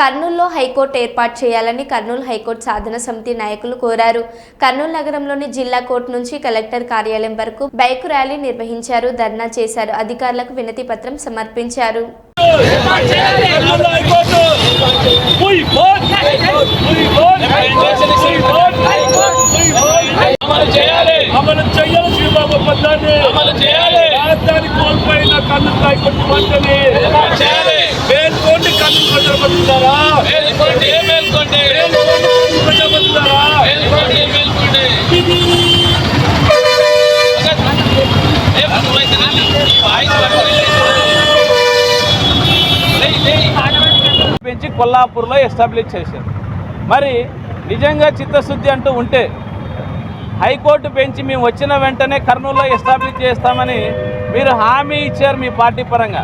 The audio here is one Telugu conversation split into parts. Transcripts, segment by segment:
కర్నూలులో హైకోర్టు ఏర్పాటు చేయాలని కర్నూలు హైకోర్టు సాధన సమితి నాయకులు కోరారు. కర్నూలు నగరంలోని జిల్లా కోర్టు నుంచి కలెక్టర్ కార్యాలయం వరకు బైక్ ర్యాలీ నిర్వహించారు. ధర్నా చేశారు. అధికారులకు వినతి పత్రం సమర్పించారు. రాజధాని కోల్పోయిన కన్ను కాయకొట్టి మేల్కోండి మేల్కోండి మేల్కోండి మేల్కోండి. పెంచి కొల్లాపూర్లో ఎస్టాబ్లిష్ చేశారు. మరి నిజంగా చిత్తశుద్ధి అంటూ ఉంటే హైకోర్టు పెంచి మేము వచ్చిన వెంటనే కర్నూలులో ఎస్టాబ్లిష్ చేస్తామని మీరు హామీ ఇచ్చారు మీ పార్టీ పరంగా.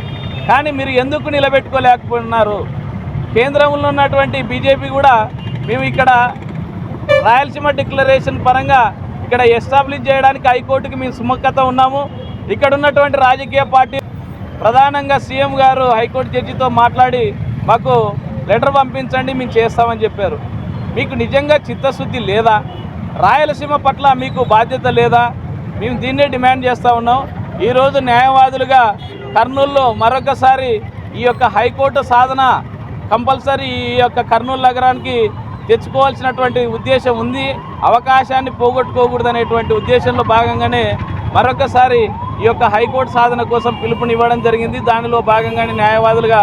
కానీ మీరు ఎందుకు నిలబెట్టుకోలేకపోతున్నారు కేంద్రంలో ఉన్నటువంటి బీజేపీ కూడా మేము ఇక్కడ రాయలసీమ డిక్లరేషన్ పరంగా ఇక్కడ ఎస్టాబ్లిష్ చేయడానికి హైకోర్టుకి మేము సుమక్కత ఉన్నాము. ఇక్కడ ఉన్నటువంటి రాజకీయ పార్టీ ప్రధానంగా సీఎం గారు హైకోర్టు జడ్జితో మాట్లాడి మాకు లెటర్ పంపించండి మేము చేస్తామని చెప్పారు. మీకు నిజంగా చిత్తశుద్ధి లేదా? రాయలసీమ పట్ల మీకు బాధ్యత లేదా? మేము దీన్నే డిమాండ్ చేస్తూ ఉన్నాం. ఈరోజు న్యాయవాదులుగా కర్నూలులో మరొకసారి ఈ యొక్క హైకోర్టు సాధన కంపల్సరీ ఈ యొక్క కర్నూలు నగరానికి తెచ్చుకోవాల్సినటువంటి ఉద్దేశం ఉంది. అవకాశాన్ని పోగొట్టుకోకూడదు అనేటువంటి ఉద్దేశంలో భాగంగానే మరొకసారి ఈ యొక్క హైకోర్టు సాధన కోసం పిలుపునివ్వడం జరిగింది. దానిలో భాగంగానే న్యాయవాదులుగా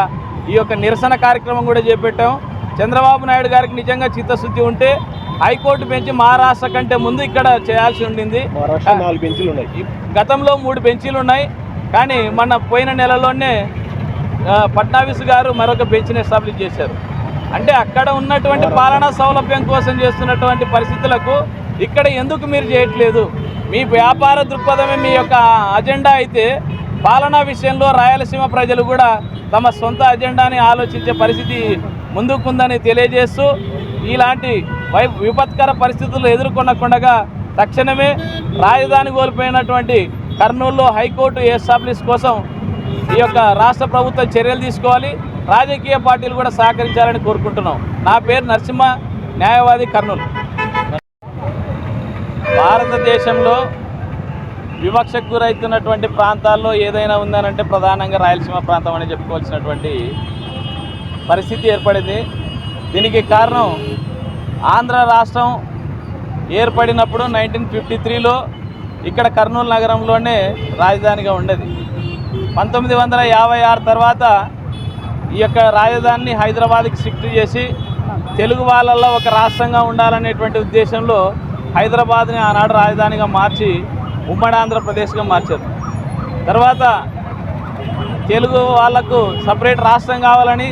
ఈ యొక్క నిరసన కార్యక్రమం కూడా చేపట్టాం. చంద్రబాబు నాయుడు గారికి నిజంగా చిత్తశుద్ధి ఉంటే హైకోర్టు పెంచి మహారాష్ట్ర కంటే ముందు ఇక్కడ చేయాల్సి ఉండింది. గతంలో మూడు బెంచీలు ఉన్నాయి. కానీ మన పోయిన నెలలోనే ఫడ్నవీస్ గారు మరొక బెంచ్ని ఎస్టాబ్లిష్ చేశారు. అంటే అక్కడ ఉన్నటువంటి పాలనా సౌలభ్యం కోసం చేస్తున్నటువంటి పరిస్థితులకు ఇక్కడ ఎందుకు మీరు చేయట్లేదు? మీ వ్యాపార దృక్పథమే మీ యొక్క అజెండా అయితే పాలనా విషయంలో రాయలసీమ ప్రజలు కూడా తమ సొంత అజెండాని ఆలోచించే పరిస్థితి ముందుకుందని తెలియజేస్తూ ఇలాంటి వై విపత్కర పరిస్థితులు ఎదుర్కొనకుండగా తక్షణమే రాజధాని కోల్పోయినటువంటి కర్నూలులో హైకోర్టు ఎస్టాబ్లిష్ కోసం ఈ యొక్క రాష్ట్ర ప్రభుత్వం చర్యలు తీసుకోవాలి. రాజకీయ పార్టీలు కూడా సహకరించాలని కోరుకుంటున్నాం. నా పేరు నరసింహ న్యాయవాది కర్నూలు. భారతదేశంలో వివక్షకు గురవుతున్నటువంటి ప్రాంతాల్లో ఏదైనా ఉందనంటే ప్రధానంగా రాయలసీమ ప్రాంతం అని చెప్పుకోవాల్సినటువంటి పరిస్థితి ఏర్పడింది. దీనికి కారణం ఆంధ్ర రాష్ట్రం ఏర్పడినప్పుడు నైన్టీన్ ఫిఫ్టీ త్రీలో ఇక్కడ కర్నూలు నగరంలోనే రాజధానిగా ఉండేది. పంతొమ్మిది వందల యాభై ఆరు తర్వాత ఈ యొక్క రాజధానిని హైదరాబాద్కి షిఫ్ట్ చేసి తెలుగు వాళ్ళల్లో ఒక రాష్ట్రంగా ఉండాలనేటువంటి ఉద్దేశంలో హైదరాబాద్ని ఆనాడు రాజధానిగా మార్చి ఉమ్మడి ఆంధ్రప్రదేశ్గా మార్చారు. తర్వాత తెలుగు వాళ్ళకు సపరేట్ రాష్ట్రం కావాలని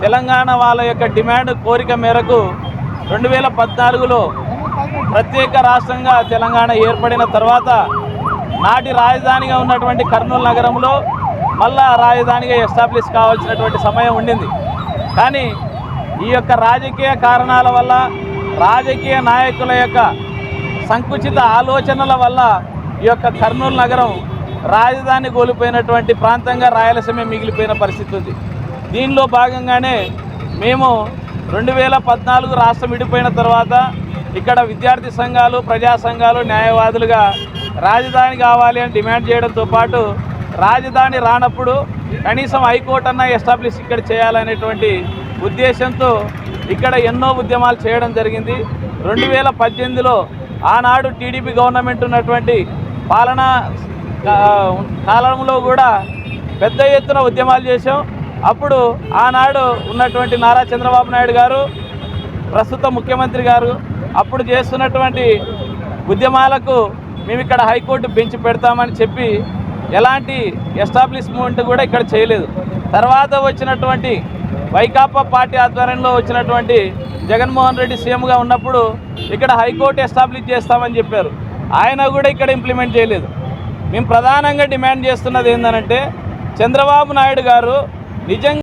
తెలంగాణ వాళ్ళ యొక్క డిమాండ్ కోరిక మేరకు రెండు వేల పద్నాలుగులో ప్రత్యేక రాష్ట్రంగా తెలంగాణ ఏర్పడిన తర్వాత నాటి రాజధానిగా ఉన్నటువంటి కర్నూలు నగరంలో మళ్ళా రాజధానిగా ఎస్టాబ్లిష్ కావాల్సినటువంటి సమయం ఉండింది. కానీ ఈ యొక్క రాజకీయ కారణాల వల్ల రాజకీయ నాయకుల యొక్క సంకుచిత ఆలోచనల వల్ల ఈ యొక్క కర్నూలు నగరం రాజధాని కోల్పోయినటువంటి ప్రాంతంగా రాయలసీమ మిగిలిపోయిన పరిస్థితి ఉంది. దీనిలో భాగంగానే మేము రెండు వేల పద్నాలుగు రాష్ట్రం విడిపోయిన తర్వాత ఇక్కడ విద్యార్థి సంఘాలు ప్రజా సంఘాలు న్యాయవాదులుగా రాజధాని కావాలి అని డిమాండ్ చేయడంతో పాటు రాజధాని రానప్పుడు కనీసం హైకోర్టు అన్న ఎస్టాబ్లిష్ ఇక్కడ చేయాలనేటువంటి ఉద్దేశంతో ఇక్కడ ఎన్నో ఉద్యమాలు చేయడం జరిగింది. రెండు వేల పద్దెనిమిదిలో ఆనాడు టీడీపీ గవర్నమెంట్ ఉన్నటువంటి పాలనా కాలంలో కూడా పెద్ద ఎత్తున ఉద్యమాలు చేశాం. అప్పుడు ఆనాడు ఉన్నటువంటి నారా చంద్రబాబు నాయుడు గారు ప్రస్తుత ముఖ్యమంత్రి గారు అప్పుడు చేస్తున్నటువంటి ఉద్యమాలకు మేము ఇక్కడ హైకోర్టు బెంచ్ పెడతామని చెప్పి ఎలాంటి ఎస్టాబ్లిష్మెంట్ కూడా ఇక్కడ చేయలేదు. తర్వాత వచ్చినటువంటి వైకాపా పార్టీ ఆధ్వర్యంలో వచ్చినటువంటి జగన్మోహన్ రెడ్డి సీఎంగా ఉన్నప్పుడు ఇక్కడ హైకోర్టు ఎస్టాబ్లిష్ చేస్తామని చెప్పారు. ఆయన కూడా ఇక్కడ ఇంప్లిమెంట్ చేయలేదు. మేము ప్రధానంగా డిమాండ్ చేస్తున్నది ఏంటంటే చంద్రబాబు నాయుడు గారు నిజంగా